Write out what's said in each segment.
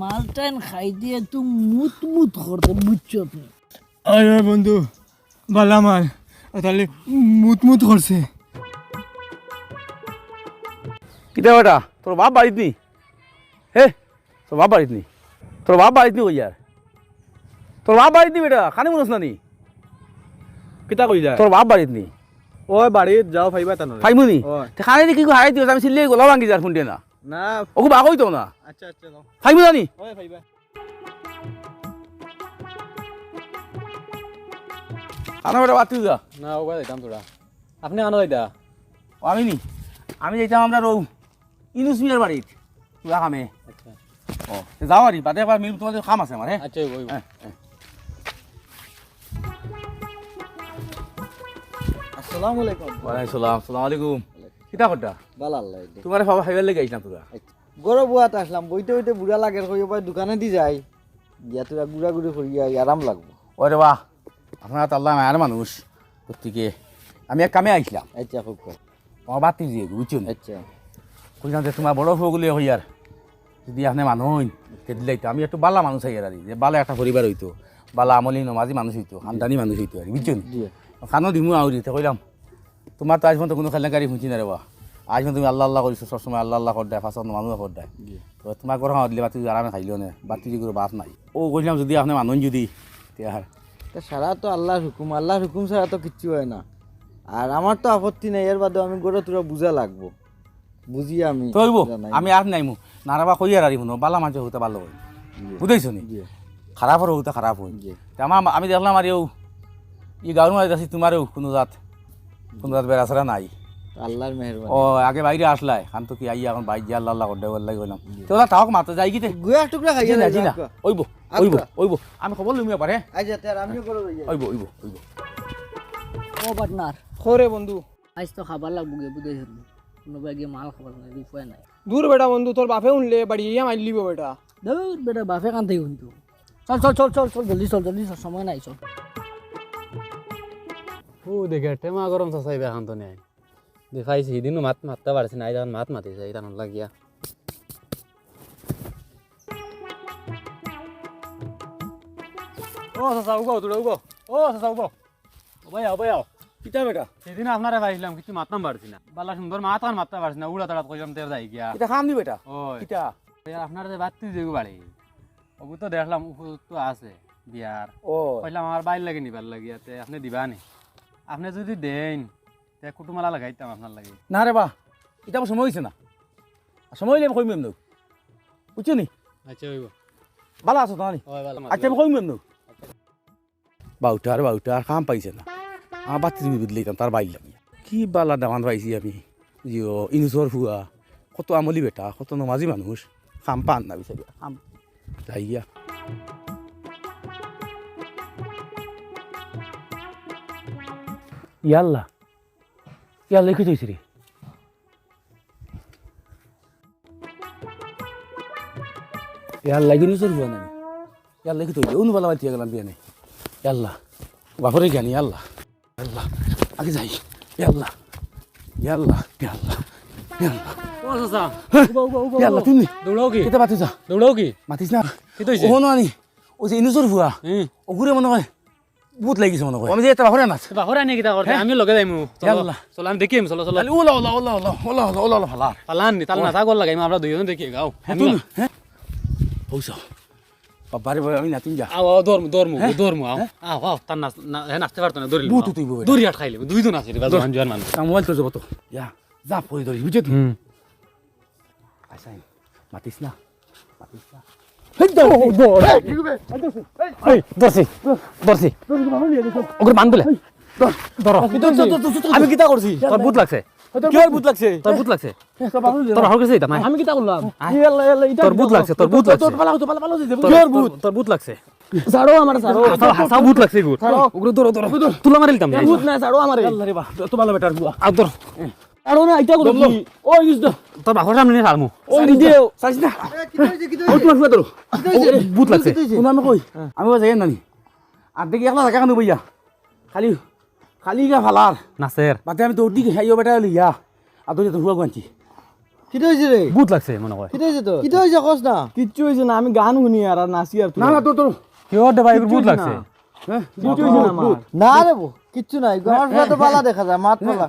মালটাইন খাই দিয়ে তুই মুত মুত করতে বুঝছ আপনি আরে বন্ধু বালা মাল। তাহলে মুত মুত করছে। কিতা বেটা? তোর বাপ বাড়িত নি হে? তোর বাপ বাড়িত নি তোর বাপ বাড়িত নি কই আর? তোর বাপ বাড়িত নি বেটা? খানি মনস না নি? কিতা কই যায়? তোর বাপ বাড়িত নি ওই বাড়িত যাও ফাইবা তানো ফাইমু নি। খানি কি হারাই দিও আমি চিল্লি গলা ভাঙ্গি যার ফুন্ডে না। 나 어그 막고 있다 나 아차 아차 너 사이무다니 어이 바이바이 আনা বেটা বাদ যা। না ওগা যাইতাম তোরা। আপনি আনো যাইতা আমি নি। আমি যাইতাম আমরা রৌ। ইনুস মিয়ার বাড়িত। তোরা কামে। আচ্ছা। ও যাও আরি বাদে একবার মিল তোমাদের কাম আছে আমার হ্যাঁ? আচ্ছা ওই হ্যাঁ, হ্যাঁ। আসসালামু আলাইকুম। ওয়ালাইকুম আসসালাম কিতা করতা ভালো আল্লাহ তোমার বাবা খাইবার লেগে আইছিলাম তোরা গরো বুয়াত আসলাম বইতে বইতে বুড়া লাগে কই ওই দোকানে দি যাই গিয়া তোরা গুড়া গুড়ি করি আরাম লাগবো। ওরে বাহ আপনারা তো আল্লাহ মায়ের মানুষ প্রত্যেকে আমি এক কামে আইছিলাম আচ্ছা খুব আমার বাতি দিয়ে বুঝছ আচ্ছা। কইলাম যে তোমার বড় হগুলি হই আর যদি আপনি মানুষ হইন তে আমি একটু বালা মানুষ হই আর যে বালা একটা পরিবার হইতো। বালা আমলি নমাজি মানুষ হইতো খানদানি মানুষ হইতো আর বুঝছ জি খানো দিমু আউরি কইলাম। তোমার তো আজ পর্যন্ত কোনো খেলনাকারী শুনছি না রে বা আজ পর্যন্ত তুমি আল্লাহ আল্লাহ করিছো সবসময় আল্লাহ আল্লাহ কর দেয় ফাঁসত মানুষ কর দেয়। তো তোমার ঘর দিলে বাতি আরামে খাইলেও না বাতি যদি বাস নাই। ও কইলাম যদি আপনি মানুষ যদি তে আর তা সারা তো আল্লাহর হুকুম আল্লাহর হুকুম ছাড়া তো কিচ্ছু হয় না। আর আমার তো আপত্তি নেই এর বাদে আমি গরো তোরা বুঝা লাগবো। বুঝি আমি তৈব। আমি আর নাইমু। নারাবা কই আর আরিমু বালা মাঝে হতে ভালো হয় বুঝাইছো নি? খারাপ হলে হতে খারাপ হয়। আমার আমি দেখলাম আর এও ই গাঁর মাঝে আছি তোমারও কোনো জাত। কোনো জাত বেড়াছাড়া নাই। আল্লাহর মেহরবানি। ও আগে বাইরে আসলাই। খান তো কি আই এখন বাইর যা আল্লাহ আল্লাহ করতে বললাই গেলাম তো ওরা তাওক মাতে যাই কি গুয়া টুকরা খাইয়া জি না যাই জি না ওইব ওইব ওইব। আমি খবর লুমিয়া পারে আচ্ছা তার আমিও করো ওইব ওইব ওইব। ও পার্টনার খরে বন্ধু। আজ তো খাবার লাগবো গে বুঝেছেন কোনো গিয়ে মাল খাবার নাই উপায় নাই। দূর বেটা বন্ধু তোর বাপে উনলে বাড়ি ইয়া মাইল লিব বেটা। ধর বেটা বাপে কান থেকে কিন্তু চল চল চল চল চল জলদি চল জলদি চল সময় নাই চল। ও দেখে টেমা গরম চাচাই বেখান তো নেই। দেখাইছে সিদিনও মাত মাততে পারছে না তখন মাত মাতিছে এই তখন লাগিয়া। ও চাচা উগো তোরা উগো। ও চাচা উগো। ওবাই আও ওবাই আও কিতা বেটা? সেদিন আপনারা পাইছিলাম কিছু মাততাম পারছি না। বালা সুন্দর মাত আর মাততে পারছি না উড়া তাড়াত কইলাম তের যাই গিয়া কিতা খাম নি বেটা? ওই কিতা? আপনারা যে বাত্তি যেগু বাড়ি ওগু তো দেখলাম উপযুক্ত আছে বিয়ার ও কইলাম আমার বাইর লাগে নিবার লাগিয়া তে আপনি দিবা নি? আপনি যদি দেন তে কুটুমালা লাগাইতাম আপনার লাগে। না রে বা এটা আমার সময় হয়েছে না। সময় হইলে আমি কইম এমন বুঝছ নি? আচ্ছা হইব। ভালো আছো তোমার আচ্ছা আমি কইম এমন বাউটার বাউটার খাম পাইছে না। আমার বাতি তুমি বুঝলাইতাম তার বাইর লাগিয়া কি বালা দামান পাইছি আমি। জিও ইনুসর ফুয়া কত আমলি বেটা কত নমাজি মানুষ। খাম পান না বিচারি খাম যাই ইয়াল্লা ইয়াল্লা কি থৈছি রে ইয়াল্লা কি নিচর ফুয়া নানি ইয়াল্লা কি থইছে অনু বালা বাতিয়ে গেলাম বিয়ানে ইয়াল্লা বাপরে জ্ঞানী ইয়াল্লা ইয়াল্লা আগে যাই ইয়াল্লা ইয়াল্লা ইয়াল্লা ইয়াল্লা ও ইয়াল্লা তুমি দৌড়াও কি কেতে পাতিস দৌড়াও কি মাতিস না কি তৈছে ও নানি ও যে ইনুসর ফুয়া হুম ওগুরে মনে হয় বহুত লাগিছে মনে হয় আমি যে এটা বাপরে নাচ বাহরা নি কিতা করতে আমি লগে যাইমু চলো। চলো আমি দেখিম চলো চলো। ওলা ওলা ওলা ওলা ওলা ওলা ওলা ওলা ভালা পালান নি তাল না থাকল লাগাইম আমরা দুইজন দেখি গাও হ্যাঁ তুমি হ্যাঁ পৌঁছ বাবারে বাবা আমি নাতিন যা। আও দরমু দরমু দরমু আও। আও আও তার নাচ না- হে নাচতে পারতো না দৌড়িল বহুত তুই দৌড়ি হাট খাইলে দুইজন আছে রে বাজু জোয়ান মানুষ মোবাইল তো যাব তো। যা যা পড়ে ধরি বুঝছ তুই হুম আইসাইন মাতিস না? মাতিস না? আমি কিতা করছি তোর বুত লাগছে কি বুত লাগছে তোর বুত লাগছে তোর হল গেছে এটা আমি কিতা করলাম তোর বুত লাগছে তোর বুত লাগছে তোর ভালো তো ভালো ভালো দিতে তোর বুত তোর বুত লাগছে ছাড়ো আমার ছাড়ো হাসাও হাসাও বুত লাগছে গুড় ওগুলো ধরো ধরো তুলা মারি লিতাম না ছাড়ো আমার আল্লাহ রে বা তো বেটার বুয়া আর ধর আৰু না এতিয়া গলো ঐ ইউজ দা তোৰ বাঘৰ সামনে চালমু ঐ নিদে চাইছ না। ঐ তোমাৰ ফুৱা তোৰ বুট লাগছে। কোন আমি কৈ আমি যাই নানি। আৰ্ধেক একলা থাকা কানো বইয়া খালি খালি গা ফালাৰ। নাচেৰ। বাতে আমি দৌৰি খাই বেটা লিয়া আৰু তোৰ ফুৱা গুৱাহাটী। কিটা হয়েছে রে ভূত লাগছে মনে হয় কিটা হয়েছে তো কিটা হয়েছে কস না? কিচ্ছু হয়েছে না আমি গান শুনি আর নাচি আর না না তোর তোর কেউ দেবা ভূত লাগছে? হ্যাঁ ভূত। হয়েছে না রে কিচ্ছু নাই পুরা তো পালা দেখা যায় মাত পালা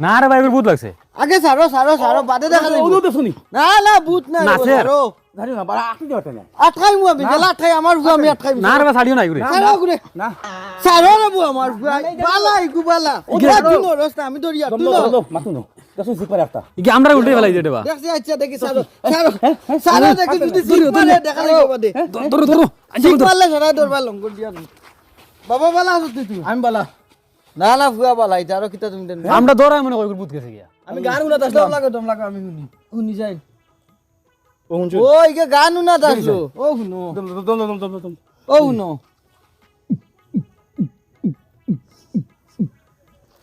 না রে ভাই ভূত লাগছে আগে সারো সারো সারো বাদে দেখা ও যাবে তো শুনি না না বুত না। সারো জানি না বাড়া আটকে যাওয়াটা না আটকাই মু আমি গেলা আটকাই আমার বুয়া আমি আটকাই না রে ছাড়িও নাই করে সারো ঘুরে না সারো রে বুয়া আমার বুয়া বালা ইগু বালা ও দিন রস্তা আমি ধরি আর তুই দম দম মাতু দেখুন সিপারে একটা ইকে আমরা উল্টে ফেলাই দিয়ে দেবা দেখছি আচ্ছা দেখি সারো সারো সারো দেখি যদি মারে দেখা যাবে বাদে ধরো ধরো মারলে সারা দরবার লঙ্গর দিয়া বাবা বালা আছো তুই আমি বালা না না ফুয়া বালা এটা আরও কিতা তুমি দেন। আমরা দৌড়াই মনে করি গেছে গিয়া। আমি গান শুনা দম লাগো দম লাগো আমি শুনি। শুনি যাই। ও শুনছো ও ইকে গান শুনা আসলো ও শুনো। দম দম দম দম দম ও শুনো।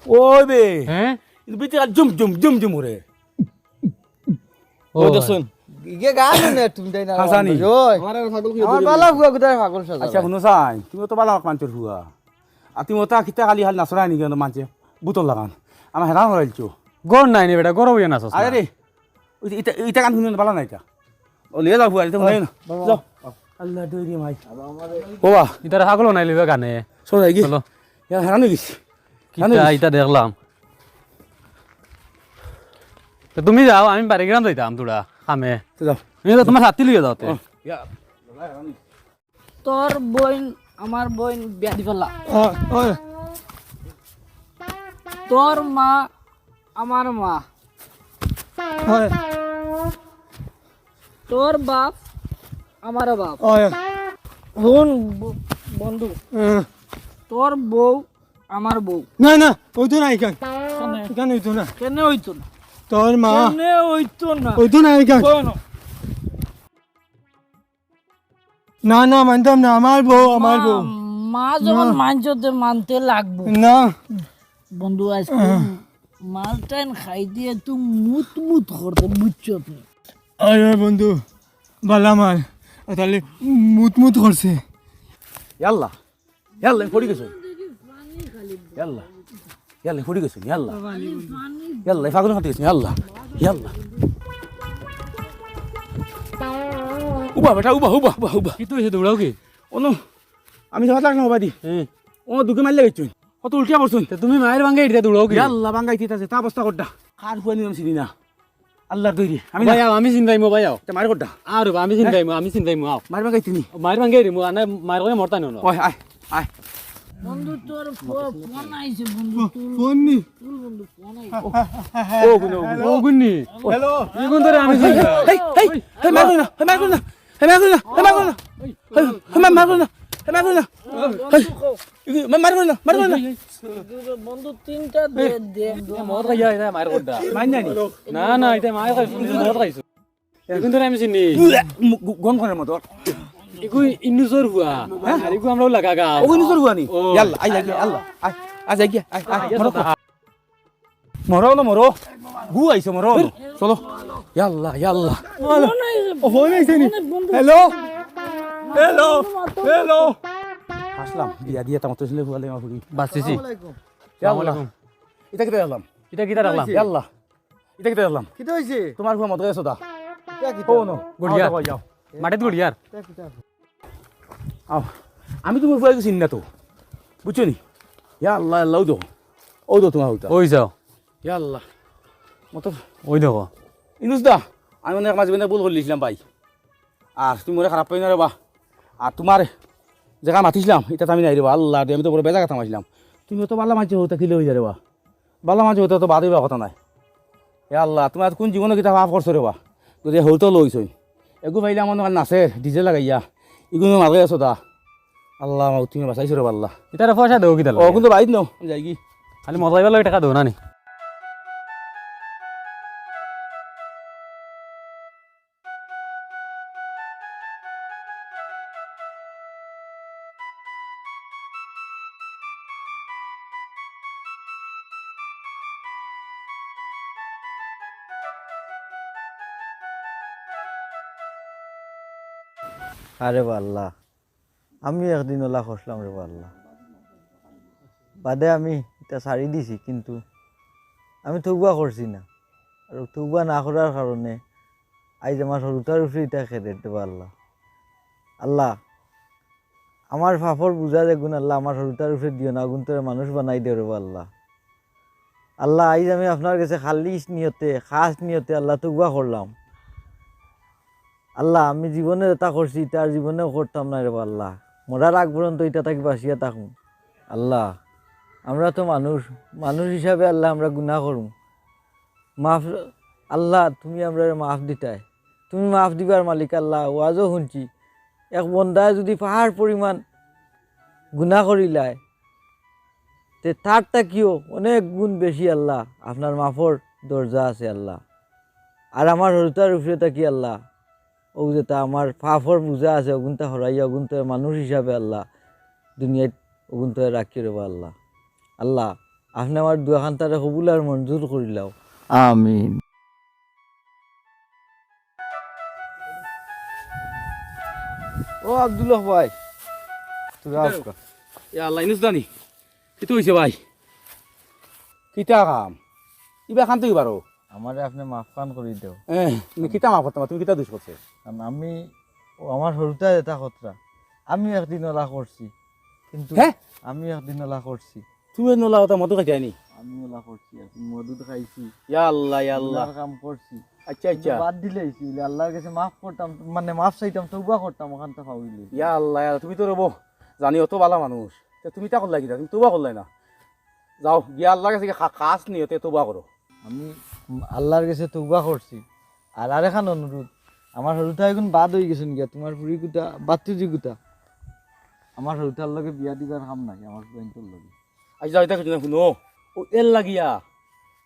ওই বে। হ্যাঁ? বিতে জুম জুম জুম জুম রে ও। দেখুন ইকে গান তুমি তাই না হাসানি। আমার পাগল আমার বালা ফুয়া কোথায় পাগল সাজা আচ্ছা শুনো চাই তুমি তো বালা মানচর হুয়া আর তুমি ওটা কিতা খালি হাল নাচরা নি কেন মানছে বুতল লাগান। আমার হেরান হরাইছো গর নাই নি বেটা গরব ইয়া নাচস আরে রে ইটা ইটা গান শুনে বালা না এটা ও লিয়ে যাও হুয়া এটা শুনে না? যাও। আল্লাহ দইরি মাই। বাবা ইতারে ছাগল নাই লিবে গানে। সরাই গি চলো হেরান হয়ে গেছি। কিতা দেখলাম। তো তুমি যাও আমি বাড়ি গ্রাম যাইতাম তোরা খামে। তো যাও। তুমি তো তোমার হাতি লিয়ে যাওতে ইয়া তোর বোন আমার বোন বিয়া দি ওই তোর মা আমার মা। তোর বাপ আমার বাপ। বোন বন্ধু। তোর বউ আমার বউ। না না ওইতো না এখান এখান ওইতো না। কেন হইতো না? তোর মা। কেন হইতো না? ওইতো না এখান না না মানতাম না আমার বউ আমার বউ। মা যখন মানছতে মানতে লাগবো। না। বন্ধু আজকে মালটাইন খাই দিয়ে তুই মুত মুত করতে বুঝছ আপনি আরে বন্ধু বালা মার তাহলে মুত মুত করছে। ইয়াল্লা ইয়াল্লা পড়ি গেছো? ইয়াল্লা ইয়াল্লা পড়ি গেছো ইয়াল্লা। ইয়াল্লা ফাগুন হাতে গেছো ইয়াল্লা ইয়াল্লা। উবা বেটা উবা উবা উবা উবা। কি তুই দৌড়াও কি অনু আমি যাওয়া লাগ না বাদি হ্যাঁ ও দুকে মারলে গেছো কত উল্টিয়া পড়ছুন তুমি মায়ের ভাঙ্গে এটা দৌড়াও কি ইয়াল্লা বাঙ্গাই ঠিক আছে তা অবস্থা করডা কার হুয়া নিলাম চিনি না? আল্লাহর তৈরি আমি না ভাই আমি চিন্তাইমো ভাই আও। মার করডা আর আমি চিন্তাইমো আমি চিন্তাইমো আও। মার বাঙ্গাই তিনি মায়ের ভাঙ্গে রে মো আনা মায়ের করে মরতা নিও ওই আয় আয় বন্ধু তোর ফোন আইছে বন্ধু ফোন নি বন্ধু ফোন আইছে ও গুনো ও গুন্নি হ্যালো এই কোন ধরে আমি হেই হেই মার না মার না। মার না মার না মার না মার না মার না মার না বন্ধু তিনটা দে দে মদ খাইয়া এটা মায়ের কোনটা মার না নি না না এটা মায়ের খাইছো মদ খাইছো এই ধরে আমি চিনি গম করে মতো ইকু ইন্নুসর হুয়া আর ইকু আমরা লাগা গা ও গুনো ইয়াল্লা আই আল্লাহ আয় আজ আই গিয়া মরো মরো না মরো গু আইছে মরো চলো ইয়াল্লা ইয়াল্লা ও ফোন আইছে নি হ্যালো হ্যালো হ্যালো আসলাম দিয়া দিয়া তামাতো ছিলে ফুয়ালে মা ফুড়ি বাসিছি ইয়াল্লা এটা কিটা এলাম এটা কিটা রাখলাম ইয়াল্লা এটা কিটা এলাম কি হইছে তোমার ফুয়া মতো গেছো দা কি ও নো গড়িয়া। মাটিত গড়ি আর আও আমি তোমার ফুয়া চিনি না তো বুঝছ নি ইয়াল্লা ও দো ও দো তোমার ওই যাও ইয়াল্লা মতো ওই দেখো। ইনুস দা আমি মানে মাঝে মাঝে ভুল করলিছিলাম ভাই। আর তুমি মনে খারাপ পাই না রে বা আর তোমার জায়গা মাতিছিলাম এটা আমি নাই রে আল্লাহ রে, আমি তো বড় বেজা কথা মাছিলাম তুমি তো বাল্লা মাঝে হতে কিলে হয়ে যাবে বা বাল্লা মাঝে হতে তো বাদ হইবা কথা নাই। এ আল্লাহ তুমি কোন জীবনে কিতা ভাব করছ রে বা যদি হইতো লইছই। এগু ভাইলে আমার নাচে ডিজে লাগাইয়া ইগুলো মাগে আছো দা। আল্লাহ তুমি বাঁচাইছো রে আল্লাহ। ইতারে পয়সা দেও কিতা ও কিন্তু বাইদ নাও যাই কি। খালি মদ খাইবার লাগে টাকা দেও না নি? আরে বাল্লা আমি একদিন ওলা খসলাম রে বাল্লা বাদে আমি এটা সারি দিছি, কিন্তু আমি থগুয়া করছি না। আর তুবা না করার কারণে আজ আমার সরুতার উপরে এটা খেতে দেবো আল্লাহ। আল্লাহ আমার ফাফর বুঝা দেখুন আল্লাহ আমার সরুতার উপরে দিও না গুণ তোরে মানুষ বানাই দিও রে আল্লাহ। আল্লাহ আজ আমি আপনার কাছে খালি নিয়তে খাস নিয়তে আল্লাহ তুবা করলাম আল্লাহ, আমি জীবনে এটা করছি তার জীবনেও করতাম না রে আল্লাহ। মরার আগ পর্যন্ত এটা তাকে বাসিয়া থাকুন আল্লাহ, আমরা তো মানুষ। মানুষ হিসাবে আল্লাহ আমরা গুনাহ করুম। মাফ, আল্লাহ, তুমি আমরা মাফ দিতাই। তুমি মাফ দিবার মালিক আল্লাহ, ওয়াজও শুনছি। এক বন্দায় যদি পাহাড় পরিমাণ গুণা করিলায়, তে তারটা কিও অনেক গুণ বেশি আল্লাহ। আপনার মাফর দরজা আছে আল্লাহ। আর আমার হরতার উপরে কি আল্লাহ। ও যেটা আমার ফাফর বুঝা আছে অগুনটা হরাইয়া অগুনটা মানুষ হিসাবে আল্লাহ। দুনিয়াত অগুনটা রাখি রবা আল্লাহ। আল্লাহ আপনি আমার দুয়াখান তারে কবুল আর মঞ্জুর করিলাও আমিন। ও আব্দুল্লাহ ভাই তুই আজকা ইয়া আল্লাহ ইনুস দানি কিতো হইছে ভাই? কিতা কাম? ইবা খান তুই বারো আমারে আপনি মাফ খান করি দেও। তুমি কিতা মাফ করতাম তুমি কিতা দুষ করছে? কারণ আমি আমার সরুটা এটা খতরা আমি একদিন ওলা করছি কিন্তু হ্যাঁ? আমি একদিন ওলা করছি তুমি নলা ওটা মধু আনি আমি ওলা করছি মধু খাইছি। ইয়া আল্লাহ ইয়া আল্লাহ কাম করছি আচ্ছা আচ্ছা। বাদ দিলে আল্লাহর কাছে মাফ করতাম মানে মাফ চাইতাম তৌবা করতাম ওখান থেকে পাইলি ইয়া আল্লাহ ইয়া তুমি তো রব জানি অত ভালো মানুষ তে তুমি তা করলাই কিনা তুমি তোবা করলাই না। যাও গিয়া আল্লাহর কাছে খাস নিয়তে তোবা করো আমি আল্লাহর কাছে তৌবা করছি। আর আরেখান অনুরোধ, আমার সরুতা এখন বাদ হয়ে গেছেন গিয়া তোমার পুরি গুতা বাতুজি গুতা আমার সরুতার লগে বিয়া দিবার কাম নাই, আমার বেঞ্চর লগে। আজ যাও এটা কিছু শুনো। ও এর লাগিয়া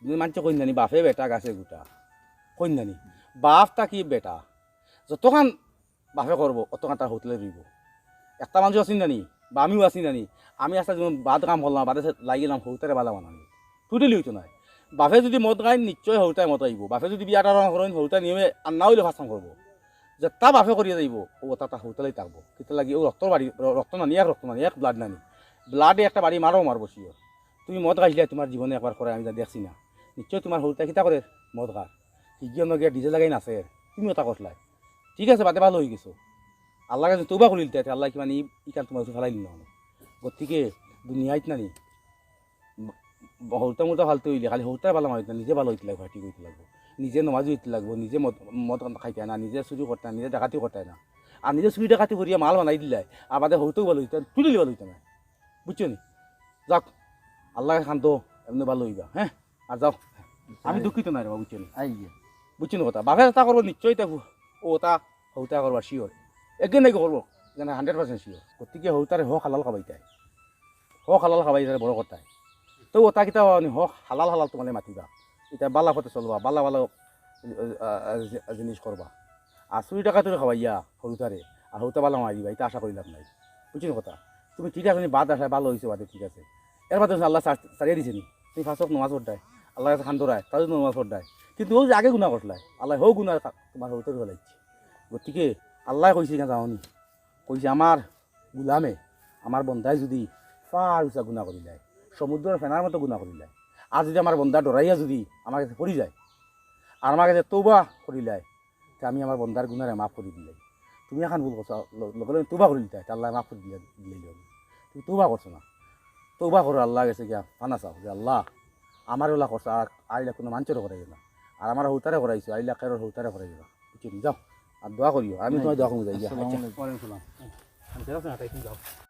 তুমি মানছে কন্যানি বাপে বেটা গাছে গোটা কন্যানি বাপ তা কি বেটা? যতখান বাপে করব অতখান তার হোটেলে রইব একটা মানুষ আছি নানি বা আমিও আছি নানি আমি যেমন বাদ কাম করলাম বাদে লাগিলাম হৌতারে বালা বানানি টুটেলি হইতো নাই। বাপে যদি মদ গাই নিশ্চয় হৌতাই মত আহিব। বাপে যদি বিয়া টানা করেন হৌতাই নিয়মে আন্না হইলে ফাঁসাম করব যে তা বাপে করিয়া যাইব ও তা তা হৌতালেই থাকব কেতে লাগি ও রক্তর বাড়ি রক্ত নানি, এক রক্ত নানি, এক ব্লাড নানি। ব্লাডে একটা বাড়ি মারও মারবো শিও তুমি মদ খাইলে তোমার জীবনে একবার করে আমি যা দেখছি না। নিশ্চয় তোমার হৌতা কিতা করে মদ খার হিগিয়ে নগিয়া ডিজে লাগাই নাচে। তুমিও তা করলাই ঠিক আছে, বাদে ভালো হয়ে গেছো। আল্লাহ তোবা করিল তাই আল্লাহ কিমান ইকান তোমার ফেলাই নিল গতিকে, দুনিয়াত নানি। হৌতা মোটা ফালতু হইলে খালি হৌতাই ভালো মারিত নিজে ভালো হইতে লাগবে ঠিক হইতে লাগবে। নিজে নমাজ হইতে লাগবো নিজে মদ মদ খাইতে না নিজে চুরি করতে না নিজে ডাকাতি করতে না। আর নিজে চুরি ডাকাতি করিয়া মাল বানাই আর বাদে হৌতেও ভালো হইতে তুলিলে ভালো হইতে না বুঝছ নি? যাক আল্লাহ শান্ত এমনি ভালো হইবা হ্যাঁ আর যাও আমি দুঃখিত নাই রে বাবা, বুঝছ নি বুঝছি না কথা? বাপে তা করব নিশ্চয়ই তা ও তা হৌতা করবা শিওর একদিন নাকি করব হান্ড্রেড পার্সেন্ট শিওর গতিকে হৌতারে হক হালাল খাবাই তাই হক হালাল খাবাই তাই বড় কথাই তো ওটা কিতা হক হালাল হালাল তোমালে মাতিবা এটা বালা পথে চলবা, বালা বালা জিনিস করবা আর চুরি টাকা তুলে খাবাইয়া হৌতারে আর হৌতা বালা মারিবা এটা আশা করি লাভ নাই। বুঝছি কথা? তুমি ঠিক আছে বাদ আসা ভালো হয়েছে বাদে ঠিক আছে। এর বাদে আল্লাহ দিছে নি? তুমি ফার্স্ট নমাজ পড়ায় আল্লাহ কাছে খান দৌড়ায় তাদের নমাজ পড়ায় কিন্তু ও আগে গুণা করলাই আল্লাহ হো গুণা তোমার হইতে ফেলাইছে গতিকে আল্লাহ কইছে কেন যাওনি কইছে আমার গুলামে আমার বন্ধাই যদি ফার উঁচা গুণা করি যায় সমুদ্রের ফেনার মতো গুণা করি যায় আর যদি আমার বন্ধা ডরাইয়া যদি আমার কাছে পড়ি যায় আর আমার কাছে তৌবা করিলাই তা আমি আমার বন্ধার গুণারে মাফ করে দিলাই তুমি এখন ভুল করছ লগে লগে তোবা করে দিতে আল্লাহ মাফ করে দিলে দিলে তুমি তোবা করছ না। তৌবা করো আল্লাহ গেছে গিয়া ফানা চাও যে আল্লাহ আমার ওলা করছ আর আইলা কোনো মাঞ্চেরও করাই না। আর আমার হৌতারে করাইছো আইলা খেরোর হৌতারে করাই দিবা বুঝছি যাও আর দোয়া করিও আমি তোমার দোয়া করি যাই আসসালামু আলাইকুম। ওয়ালাইকুম সালাম